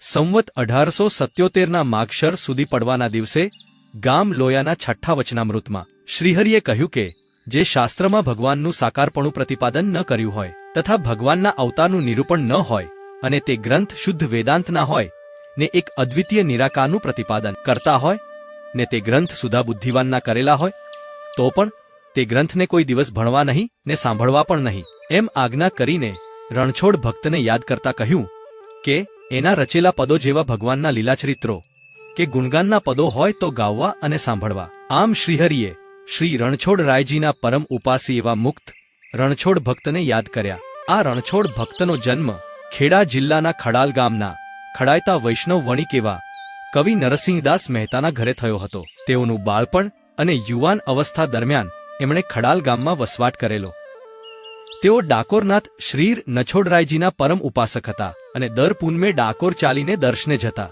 સંવત અઢારસો સત્યોતેરના માગશર સુધી પડવાના દિવસે ગામ લોયાના છઠ્ઠા વચનામૃતમાં શ્રીહરિએ કહ્યું કે, જે શાસ્ત્રમાં ભગવાનનું સાકારપણું પ્રતિપાદન ન કર્યું હોય, તથા ભગવાનના અવતારનું નિરૂપણ ન હોય, અને તે ગ્રંથ શુદ્ધ વેદાંતના હોય, ને એક અદ્વિતીય નિરાકારનું પ્રતિપાદન કરતા હોય, ને તે ગ્રંથ સુધા બુદ્ધિવાનના કરેલા હોય, તો પણ તે ગ્રંથને કોઈ દિવસ ભણવા નહીં, ને સાંભળવા પણ નહીં. એમ આજ્ઞા કરીને રણછોડ ભક્તને યાદ કરતા કહ્યું કે એના રચેલા પદો જેવા ભગવાનના લીલાચરિત્રો. કે ગુણગાનના પદો હોય તો ગાવવા અને સાંભળવા. આમ શ્રીહરિએ શ્રી રણછોડ રાયજીના પરમ ઉપાસી એવા મુક્ત રણછોડ ભક્તને યાદ કર્યા. આ રણછોડ ભક્તનો જન્મ ખેડા જિલ્લાના ખડાલ ગામના ખડાયતા વૈષ્ણવ વણિક એવા કવિ નરસિંહદાસ મહેતાના ઘરે થયો હતો. તેઓનું બાળપણ અને યુવાન અવસ્થા દરમિયાન એમણે ખડાલ ગામમાં વસવાટ કરેલો. તેઓ ડાકોરનાથ શ્રીર નછોડરાયજીના પરમ ઉપાસક હતા અને દર પૂનમે ડાકોર ચાલીને દર્શને જતા.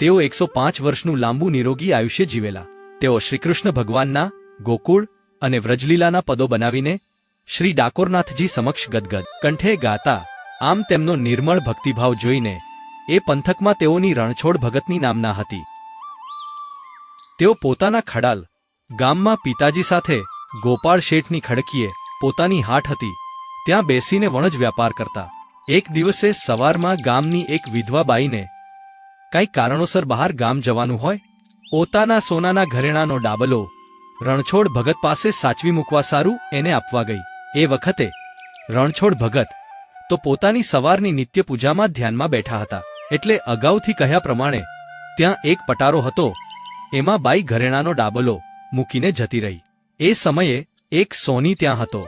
તેઓ એકસો પાંચ વર્ષનું લાંબુ નિરોગી આયુષ્ય જીવેલા. તેઓ શ્રીકૃષ્ણ ભગવાનના, ગોકુળ અને વ્રજલીલાના પદો બનાવીને શ્રી ડાકોરનાથજી સમક્ષ ગદગદ, કંઠે ગાતા, આમ તેમનો નિર્મળ ભક્તિભાવ જોઈને એ પંથકમાં તેઓની રણછોડ ભગતની નામના હતી. તેઓ પોતાના ખડાલ, ગામમાં પિતાજી સાથે ગોપાળ શેઠની ખડકીએ પોતાની હાટ હતી ત્યાં બેસીને વણજ વ્યાપાર કરતા. એક દિવસે સવારમાં ગામની એક વિધવા બાઈને કાંઈ કારણોસર બહાર ગામ જવાનું હોય, પોતાના સોનાના ઘરેણાનો ડાબલો, રણછોડ ભગત પાસે સાચવી મૂકવા સારું એને આપવા ગઈ. એ વખતે રણછોડ ભગત તો પોતાની સવારની નિત્ય પૂજામાં ધ્યાનમાં બેઠા હતા. એટલે અગાઉથી કહ્યા પ્રમાણે ત્યાં એક પટારો હતો, એમાં બાઈ ઘરેણાનો ડાબલો મૂકીને જતી રહી. એ સમયે એક સોની ત્યાં હતો.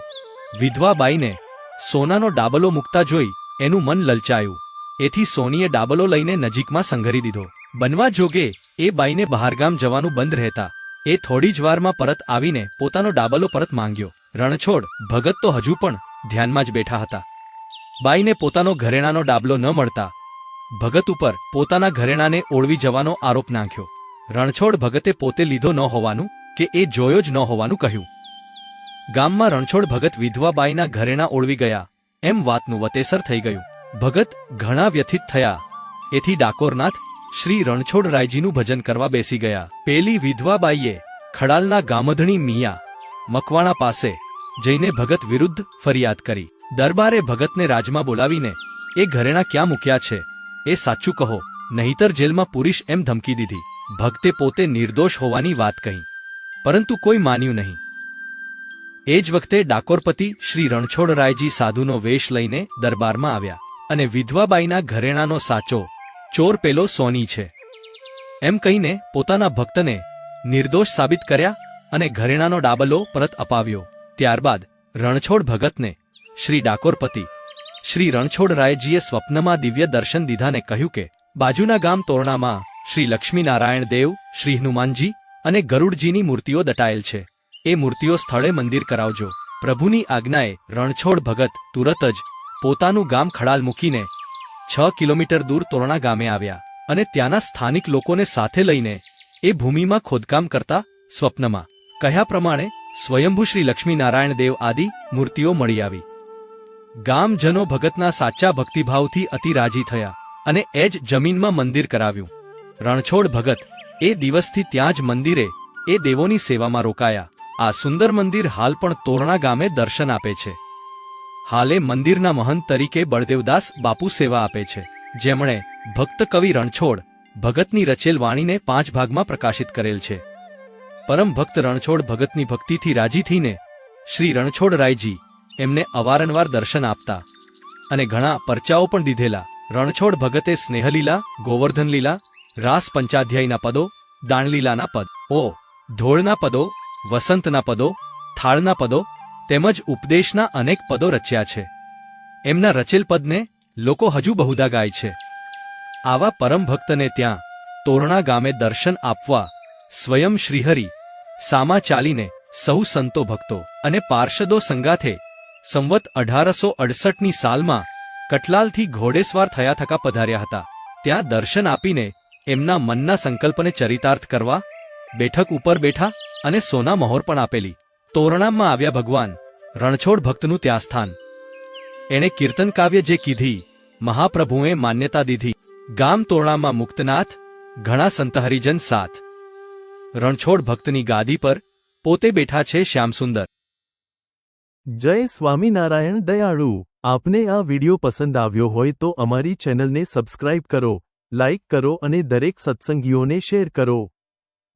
વિધવા બાઈને સોનાનો ડાબલો મૂકતા જોઈ એનું મન લલચાયું. એથી સોનીએ ડાબલો લઈને નજીકમાં સંઘરી દીધો. બનવા જોગે એ બાઈને બહારગામ જવાનું બંધ રહેતા. એ થોડી જ વારમાં પરત આવીને પોતાનો ડાબલો પરત માંગ્યો. રણછોડ, ભગત તો હજુ પણ ધ્યાનમાં જ બેઠા હતા. બાઈને પોતાનો ઘરેણાનો ડાબલો ન મળતા. ભગત ઉપર પોતાના ઘરેણાને ઓળવી જવાનો આરોપ નાખ્યો. રણછોડ ભગતે પોતે લીધો ન હોવાનું કે એ જોયો જ ન હોવાનું કહ્યું. ગામમાં રણછોડ ભગત વિધવાબાઈના ઘરેણા ઓળવી ગયા. એમ વાતનું વતેસર થઈ ગયું. ભગત ઘણા વ્યથિત થયા. એથી ડાકોરનાથ શ્રી રણછોડ રાયજીનું ભજન કરવા બેસી ગયા. પેલી વિધવાબાઈએ ખડાલના ગામધણી મિયા મકવાણા પાસે જઈને ભગત વિરુદ્ધ ફરિયાદ કરી. દરબારે ભગતને રાજમાં બોલાવીને, એ ઘરેણા ક્યાં મૂક્યા છે? એ સાચું કહો. નહીતર જેલમાં પુરુષ એમ ધમકી દીધી. ભક્તે પોતે નિર્દોષ હોવાની વાત કહી. પરંતુ કોઈ માન્યું નહીં. એ જ વખતે ડાકોરપતિ શ્રી રણછોડરાયજી સાધુનો વેશ લઈને દરબારમાં આવ્યા અને વિધવાબાઈના ઘરેણાનો સાચો ચોર પેલો સોની છે. એમ કહીને પોતાના ભક્તને નિર્દોષ સાબિત કર્યા અને ઘરેણાનો ડાબલો પરત અપાવ્યો. ત્યારબાદ રણછોડ ભગતને શ્રી ડાકોરપતિ, શ્રી રણછોડરાયજીએ સ્વપ્નમાં દિવ્ય દર્શન દીધાને કહ્યું કે, બાજુના ગામ તોરણામાં શ્રી લક્ષ્મીનારાયણ દેવ, શ્રી હનુમાનજી અને ગરુડજીની મૂર્તિઓ દટાયેલ છે. એ મૂર્તિઓ સ્થળે મંદિર કરાવજો. પ્રભુની આજ્ઞાએ રણછોડ ભગત તુરત જ પોતાનું ગામ ખડાલ મૂકીને છ કિલોમીટર દૂર તોરણા ગામે આવ્યા અને ત્યાંના સ્થાનિક લોકોને સાથે લઈને એ ભૂમિમાં ખોદકામ કરતા સ્વપ્નમાં. કહ્યા પ્રમાણે સ્વયંભૂ શ્રી લક્ષ્મીનારાયણ દેવ આદિ મૂર્તિઓ મળી આવી. ગામજનો ભગતના સાચા ભક્તિભાવથી અતિ રાજી થયા અને એ જ જમીનમાં મંદિર કરાવ્યું. રણછોડ ભગત એ દિવસથી ત્યાં જ મંદિરે એ દેવોની સેવામાં રોકાયા. આ સુંદર મંદિર હાલ પણ તોરણા ગામે દર્શન આપે છે. હાલે મંદિરના મહંત તરીકે બળદેવદાસ બાપુ સેવા આપે છે, જેમણે ભક્ત કવિ રણછોડ, ભગતની રચેલ વાણીને પાંચ ભાગમાં પ્રકાશિત કરેલ છે. પરમ ભક્ત રણછોડ ભગતની ભક્તિથી રાજી થઈને શ્રી રણછોડ રાયજી એમને અવારનવાર દર્શન આપતા અને ઘણા પરચાઓ પણ દીધેલા. રણછોડ ભગતે સ્નેહલીલા, ગોવર્ધનલીલા, રાસ પંચાધ્યાયના પદો દાણલીલાના પદ, ઓ, ધોળના પદો વસંતના પદો, થાળના પદો તેમજ ઉપદેશના અનેક પદો રચ્યા છે. એમના રચેલ પદને લોકો હજુ બહુધા ગાય છે. આવા પરમ ભક્તને ત્યાં તોરણા ગામે દર્શન આપવા સ્વયં શ્રીહરિ સામા ચાલીને સૌ સંતો ભક્તો અને પાર્ષદો સંગાથે સંવત અઢારસો અડસઠની સાલમાં કટલાલથી ઘોડેસવાર થયા થકા પધાર્યા હતા. ત્યાં દર્શન આપીને એમના મનના સંકલ્પને ચરિતાર્થ કરવા બેઠક ઉપર બેઠા અને સોના મહોર પણ આપેલી. તોરણામમાં આવ્યા ભગવાન, રણછોડ ભક્તનું ત્યાં સ્થાન એણે કીર્તન કાવ્ય જે કીધી, મહાપ્રભુએ માન્યતા દીધી. ગામ તોરણામાં મુક્તનાથ, ઘણા સંત હરિજન સાથ. રણછોડ ભક્તની ગાદી પર પોતે બેઠા છે શ્યામસુંદર. જય સ્વામિનારાયણ દયાળુ. આપને આ વિડિયો પસંદ આવ્યો હોય તો અમારી ચેનલને સબસ્ક્રાઇબ કરો, લાઇક કરો અને દરેક સત્સંગીઓને શેર કરો.